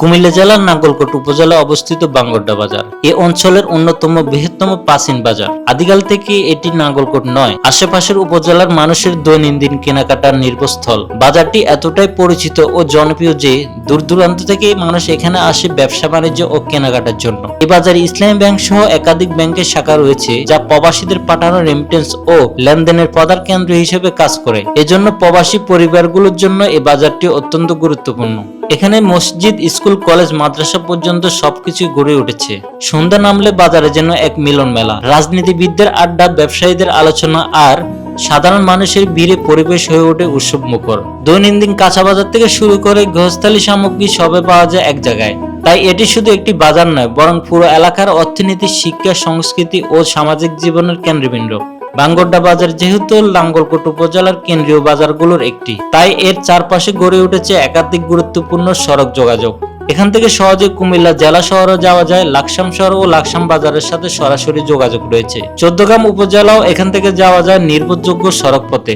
কুমিল্লা জেলার নাঙ্গলকোট উপজেলা অবস্থিত বাঙ্গরডা বাজার। এ অঞ্চলের অন্যতম বৃহত্তম প্রাচীন বাজার। আদিকাল থেকে এটি নাঙ্গলকোট নয়, আশেপাশের উপজেলার মানুষের দৈনন্দিন কেনাকাটার নির্ভরস্থল। বাজারটি এতটাই পরিচিত ও জনপ্রিয় যে দূর দূরান্ত থেকে মানুষ এখানে আসে ব্যবসা, বাণিজ্য ও কেনাকাটার জন্য। এ বাজারে ইসলামী ব্যাংক সহ একাধিক ব্যাংকের শাখা রয়েছে, যা প্রবাসীদের পাঠানো রেমিটেন্স ও লেনদেনের প্রধান কেন্দ্র হিসেবে কাজ করে। এজন্য প্রবাসী পরিবারগুলোর জন্য এই বাজারটি অত্যন্ত গুরুত্বপূর্ণ। এখানে মসজিদ, স্কুল কলেজ, মাদ্রাসা পর্যন্ত সবকিছু গড়ে উঠেছে। সন্ধ্যা নামলে বাজারে যেন এক মিলন মেলা। রাজনীতিবিদদের আড্ডা, ব্যবসায়ীদের আলোচনা আর সাধারণ মানুষের ভিড়ে পরিবেশ হয়ে ওঠে উৎসব মুখর। দৈনন্দিন কাঁচা বাজার থেকে শুরু করে গৃহস্থালী সামগ্রী সবে পাওয়া যায় এক জায়গায়। তাই এটি শুধু একটি বাজার নয়, বরং পুরো এলাকার অর্থনীতি, শিক্ষা, সংস্কৃতি ও সামাজিক জীবনের কেন্দ্রবিন্দু। বাঙ্গরডা বাজার যেহেতু লাঙ্গলকোট উপজেলার কেন্দ্রীয় বাজারগুলোর একটি, তাই এর চারপাশে গড়ে উঠেছে একাধিক গুরুত্বপূর্ণ সড়ক যোগাযোগ। এখান থেকে সহজে কুমিল্লা জেলা শহরে যাওয়া যায়, লাকসাম শহর ও লাকসাম বাজারের সাথে সরাসরি যোগাযোগ রয়েছে। চোদ্দগ্রাম উপজেলাও এখান থেকে যাওয়া যায় নির্ভরযোগ্য সড়ক পথে